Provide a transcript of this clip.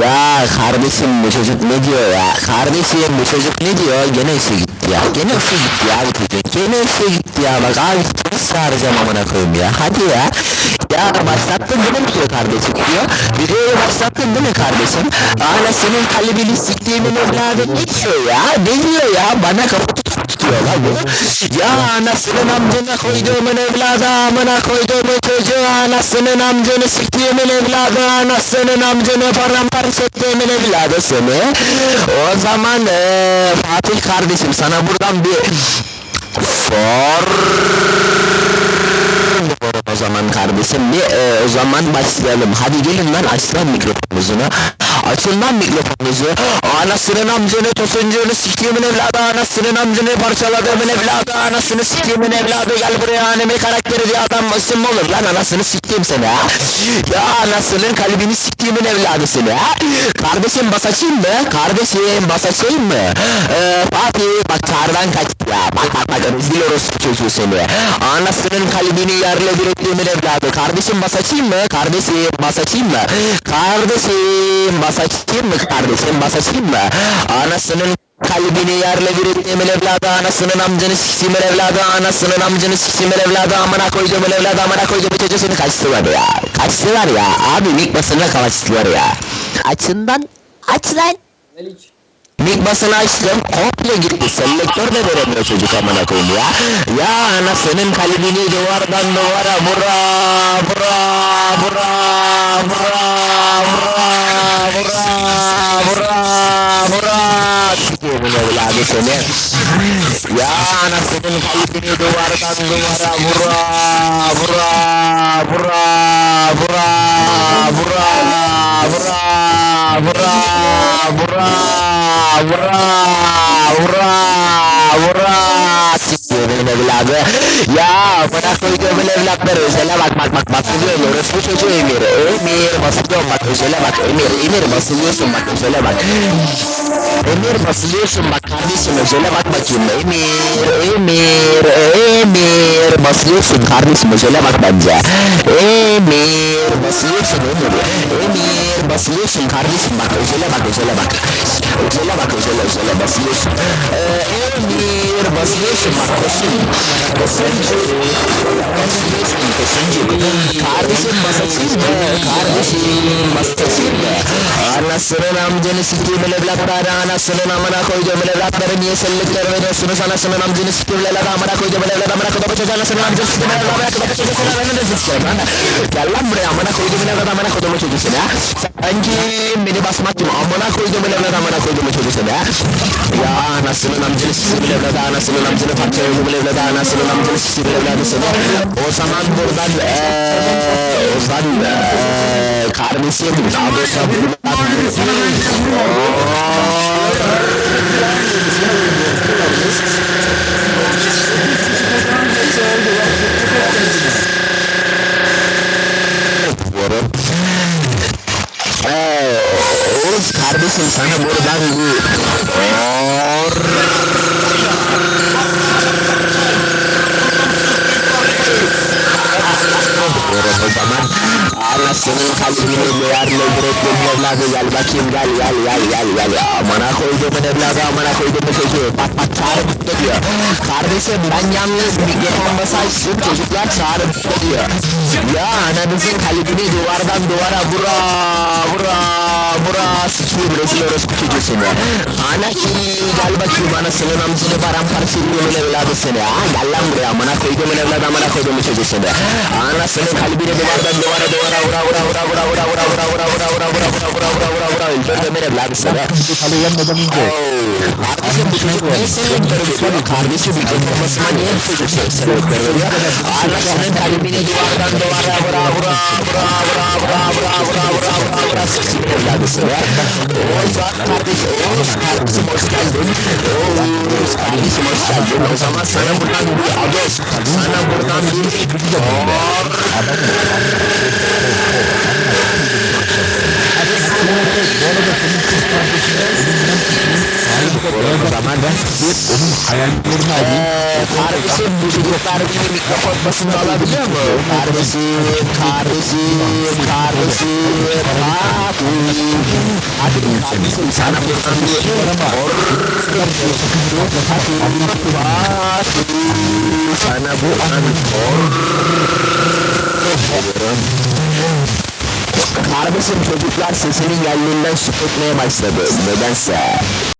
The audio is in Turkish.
Ya kardeşim bu çocuk ne diyor ya? Kardeşim bu çocuk ne diyor? Gene işe gitti ya. Gene işe gitti ya bu çocuk. Gene işe gitti ya. Bak abi polis çağıracağım amına koyayım ya. Hadi ya. Ya başlattın değil mi diyor kardeşim diyor. Videoyu başlattın değil mi kardeşim? Hala senin kalbini siktiğimin evladı ne diyor ya? Ne diyor ya? Bana kafa tutuyor lan bu. Ya anasının amcına koyduğumun evladı amına koyduğumun çocuğu anasının amcını siktiğimin evladı anasının amcını paramparça ettiğimin evladı seni. O zaman eee Fatih kardeşim sana buradan bir for o zaman kardeşim bir e, o zaman başlayalım. Hadi gelin lan aç lan. Açın lan mikrofonunuzu. Anasının amcını tosuncuğunu siktiğimin evladı anasının amcını parçaladığımın evladı anasını siktiğimin evladı gel buraya anime karakteri diye adam isim mi olur lan anasını siktiğim seni ha. Ya anasının kalbini siktiğimin evladı seni ha. Kardeşim bas açayım mı? Kardeşim bas açayım mı? Ee, Fatih bak çağrıdan kaçtı ya. Bak bak bak rezil orospu çocuğu seni. Anasının kalbini yerle bir ettiğimin evladı. Kardeşim bas açayım mı? Kardeşim bas açayım mı? Kardeşim bas açayım mı? Kardeşim? Bas açayım mı? Anasının kalbini yerle bir ettiğimin evladı anasının amcını siktiğimin evladı anasının amcını siktiğimin evladı amına koyduğumun evladı amına koyduğumun çocuğu seni kaçtılar ya. Kaçtılar ya. Abi mik basına kaçtılar ya. Açından aç lan. Melik. Mik basını açtım. Komple gitti. Selektör de veremiyor çocuk amına koyayım ya. Ya anasının kalbini duvardan duvara vura vura vura vura vura vura vura vura Sikiyomun evladı seni ya anasının kalbini duvardan duvara vura vura vura vura vura vura vura vura vura vura vura Sikiyomun evladı ya bana koyduğumun evlatları özele bak bak bak basılıyor orospu çocuğu Emir Emir basılıyorum bak özele bak Emir Emir basılıyorsun bak özele bak. Emir basılıyorsun bak kardeşim özele bak bakayım. Emir Emir Emir basılıyorsun kardeşim özele bak bence. Emir basılıyorsun Emir. Emir basiliyorsun kardeşim bak özele bak özele bak özele bak özele özele uh, basiliyorsun bak Kardeşim basasın mı kardeşim basasın mı Anasının amcanı siktiğimin evlatları anasının amına koyduğumun evlatları niye sellikler veriyorsunuz anasının amcanı siktiğimin evlatları amına koyduğumun evlatları amına koyduğumun çocuğu anasının amcanı siktiğimin evlatları amına koyduğumun çocuğu seni ananı da sikeceğim lan Gel lan buraya amına koyduğumun evlatları amına koyduğumun çocuğu seni ha Sen kim beni basmak kim amına koyduğumun evlatları amına koyduğumun çocuğu seni ha Ya anasının amcanı siktiğimin evlatları anasının amcanı parçaladığımın evlatları anasının amcanı siktiğimin evlatları seni O zaman buradan e, eee buradan eee karnesi yedim. Daha doğrusu buradan diyorum. Ee, Oğlum kardeşim sana buradan Or Anasının kalbini değerli bıraktım evladı gel bakayım gel gel gel gel gel. Amana koyduğumun evladı amana koyduğumun çocuğu. Bak bak çağrı bitti diyor. Kardeşim ben yalnız mikrofon basaysın çocuklar çağrı bitti diyor. Ya ananızın kalbini duvardan duvara vura vura vura Sıçıyor rezil orospu çocuğu seni Ana ki gel bakayım anasının amcını paramparça ediyorsun evladı seni ha Gel lan buraya amana koyduğumun evladı amana koyduğumun çocuğu seni Anasının kalbini duvardan duvara duvara vura vura vura vura vura vura vura vura vura vura vura vura vura vura vura vura Öldürdüm evladı seni Halı yenmeden önce. Kardeşim bu çocuk niye selektör veriyor? Kardeşim bir kırmızıma niye bu çocuk veriyor? Anasının kalbini duvardan duvara vura vura vura vura vura vura vura Sıksın evladı seni Oğuz kardeşim Oğuz kardeşim hoş geldin. Oğuz kardeşim hoş geldin. O zaman sana buradan bir ados Sana O zaman ben bir onun hayallerini alayım. Kardeşim bu çocuklar benim mikrofon basını alabiliyor mu? Kardeşim, kardeşim, kardeşim, kardeşim. Hadi kardeşim sana buradan bir sana bu an Kardeşim çocuklar sesinin geldiğinden şüphetmeye başladı. Nedense.